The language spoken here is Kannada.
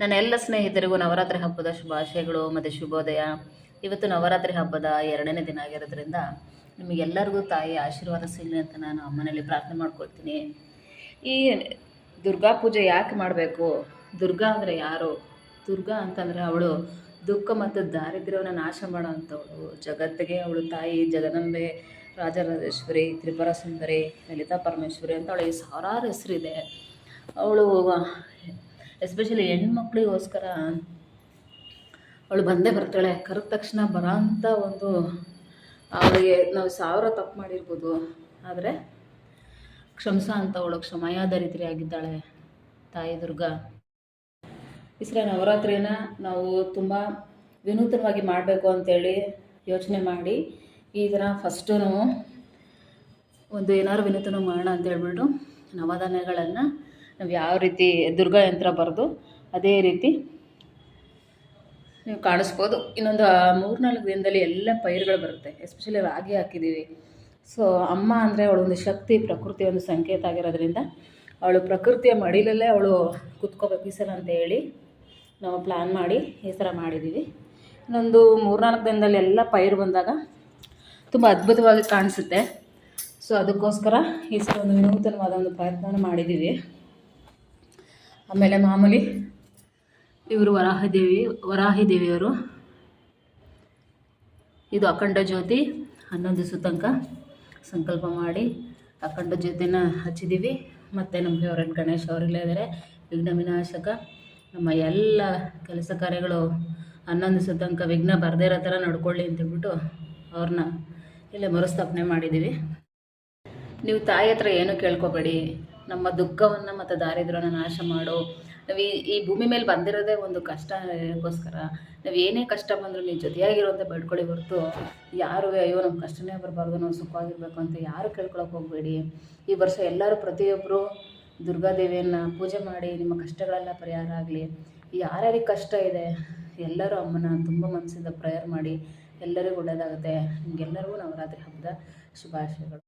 ನನ್ನ ಎಲ್ಲ ಸ್ನೇಹಿತರಿಗೂ ನವರಾತ್ರಿ ಹಬ್ಬದ ಶುಭಾಶಯಗಳು ಮತ್ತು ಶುಭೋದಯ. ಇವತ್ತು ನವರಾತ್ರಿ ಹಬ್ಬದ ಎರಡನೇ ದಿನ ಆಗಿರೋದ್ರಿಂದ ನಿಮಗೆಲ್ಲರಿಗೂ ತಾಯಿ ಆಶೀರ್ವಾದ ಸಿಗಲಿ ಅಂತ ನಾನು ಅಮ್ಮನಲ್ಲಿ ಪ್ರಾರ್ಥನೆ ಮಾಡ್ಕೊಳ್ತೀನಿ. ಈ ದುರ್ಗಾ ಪೂಜೆ ಯಾಕೆ ಮಾಡಬೇಕು? ದುರ್ಗಾ ಅಂದರೆ ಯಾರು? ದುರ್ಗಾ ಅಂತಂದರೆ ಅವಳು ದುಃಖ ಮತ್ತು ದಾರಿದ್ರ್ಯವನ್ನು ನಾಶ ಮಾಡೋವಂಥವಳು. ಜಗತ್ತಿಗೆ ಅವಳು ತಾಯಿ ಜಗದಂಬೆ, ರಾಜರಾಜೇಶ್ವರಿ, ತ್ರಿಪುರ ಸುಂದರಿ, ಲಲಿತಾ ಪರಮೇಶ್ವರಿ ಅಂತ ಅವಳಿಗೆ ಸಾವಿರಾರು ಹೆಸರಿದೆ. ಅವಳು ಎಸ್ಪೆಷಲಿ ಹೆಣ್ಮಕ್ಳಿಗೋಸ್ಕರ ಅವಳು ಬಂದೇ ಬರ್ತಾಳೆ. ಕರೆದ ತಕ್ಷಣ ಬರೋಂಥ ಒಂದು ಅವಳಿಗೆ ನಾವು ಸಾವಿರ ತಪ್ಪು ಮಾಡಿರ್ಬೋದು. ಆದರೆ ಕ್ಷಮಸ ಅಂತ ಅವಳು ಕ್ಷಮಯಾದರಿದ್ರಿ ಆಗಿದ್ದಾಳೆ ತಾಯಿ ದುರ್ಗಾ. ಇಸ್ರ ನವರಾತ್ರಿನ ನಾವು ತುಂಬ ವಿನೂತನವಾಗಿ ಮಾಡಬೇಕು ಅಂತೇಳಿ ಯೋಚನೆ ಮಾಡಿ ಈ ಥರ ಫಸ್ಟು ನಾವು ಒಂದು ಏನಾದ್ರು ವಿನೂತನ ಮಾಡೋಣ ಅಂತ ಹೇಳ್ಬಿಟ್ಟು ನವಧಾನ್ಯಗಳನ್ನು ನಾವು ಯಾವ ರೀತಿ ದುರ್ಗಾ ಯಂತ್ರ ಬರೆದು ಅದೇ ರೀತಿ ನೀವು ಕಾಣಿಸ್ಬೋದು. ಇನ್ನೊಂದು ಮೂರ್ನಾಲ್ಕು ದಿನದಲ್ಲಿ ಎಲ್ಲ ಪೈರುಗಳು ಬರುತ್ತೆ. ಎಸ್ಪೆಷಲಿ ರಾಗಿ ಹಾಕಿದ್ದೀವಿ. ಸೊ ಅಮ್ಮ ಅಂದರೆ ಅವಳೊಂದು ಶಕ್ತಿ ಪ್ರಕೃತಿಯ ಒಂದು ಸಂಕೇತ ಆಗಿರೋದ್ರಿಂದ ಅವಳು ಪ್ರಕೃತಿಯ ಮಡಿಲಲ್ಲೇ ಅವಳು ಕುತ್ಕೋಬೇಕು ಈ ಸಲ ಅಂತ ಹೇಳಿ ನಾವು ಪ್ಲ್ಯಾನ್ ಮಾಡಿ ಈ ಥರ ಮಾಡಿದ್ದೀವಿ. ಇನ್ನೊಂದು ಮೂರ್ನಾಲ್ಕು ದಿನದಲ್ಲಿ ಎಲ್ಲ ಪೈರು ಬಂದಾಗ ತುಂಬ ಅದ್ಭುತವಾಗಿ ಕಾಣಿಸುತ್ತೆ. ಸೊ ಅದಕ್ಕೋಸ್ಕರ ಈ ಸಲ ಒಂದು ವಿನೂತನವಾದ ಒಂದು ಪ್ರಯತ್ನವನ್ನು ಮಾಡಿದ್ದೀವಿ. ಆಮೇಲೆ ಮಾಮೂಲಿ ಇವರು ವರಾಹದೇವಿ ವರಾಹಿ ದೇವಿಯವರು. ಇದು ಅಖಂಡ ಜ್ಯೋತಿ, ಹನ್ನೊಂದು ದಿವಸ ತನಕ ಸಂಕಲ್ಪ ಮಾಡಿ ಅಖಂಡ ಜ್ಯೋತಿನ ಹಚ್ಚಿದ್ದೀವಿ ಮತ್ತು ನಮ್ಮ ಫೇವ್ರೆಟ್ ಗಣೇಶ್ ಅವರಿಲ್ಲೇ ಇದ್ದಾರೆ ವಿಘ್ನ ವಿನಾಶಕ. ನಮ್ಮ ಎಲ್ಲ ಕೆಲಸ ಕಾರ್ಯಗಳು ಹನ್ನೊಂದು ದಿವಸ ತನಕ ವಿಘ್ನ ಬರದೇ ಇರೋ ಥರ ನಡ್ಕೊಳ್ಳಿ ಅಂತೇಳ್ಬಿಟ್ಟು ಅವ್ರನ್ನ ಇಲ್ಲೇ ಮರುಸ್ಥಾಪನೆ ಮಾಡಿದ್ದೀವಿ ನೀವು ತಾಯಿ ಹತ್ರ ಏನೂ ಕೇಳ್ಕೊಬೇಡಿ. ನಮ್ಮ ದುಃಖವನ್ನು ಮತ್ತು ದಾರಿದ್ರ್ಯನ ನಾಶ ಮಾಡು. ನಾವು ಈ ಈ ಭೂಮಿ ಮೇಲೆ ಬಂದಿರೋದೇ ಒಂದು ಕಷ್ಟಕ್ಕೋಸ್ಕರ ನಾವು ಏನೇ ಕಷ್ಟ ಬಂದರೂ ನೀವು ಜೊತೆಯಾಗಿರುವಂಥ ಬೇಡ್ಕೊಳ್ಳಿ ಹೊರತು ಯಾರು ಅಯ್ಯೋ ನಮ್ಮ ಕಷ್ಟನೇ ಬರಬಾರ್ದು, ನಾವು ಸುಖವಾಗಿರ್ಬೇಕು ಅಂತ ಯಾರು ಕೇಳ್ಕೊಳಕ್ಕೆ ಹೋಗಬೇಡಿ. ಈ ವರ್ಷ ಎಲ್ಲರೂ ಪ್ರತಿಯೊಬ್ಬರು ದುರ್ಗಾದೇವಿಯನ್ನು ಪೂಜೆ ಮಾಡಿ ನಿಮ್ಮ ಕಷ್ಟಗಳೆಲ್ಲ ಪರಿಹಾರ ಆಗಲಿ. ಯಾರ್ಯಾರಿಗೆ ಕಷ್ಟ ಇದೆ, ಎಲ್ಲರೂ ಅಮ್ಮನ ತುಂಬ ಮನಸ್ಸಿಂದ ಪ್ರೇಯರ್ ಮಾಡಿ ಎಲ್ಲರಿಗೂ ಒಳ್ಳೆಯದಾಗುತ್ತೆ ನಿಮಗೆಲ್ಲರಿಗೂ ನವರಾತ್ರಿ ಹಬ್ಬದ ಶುಭಾಶಯಗಳು.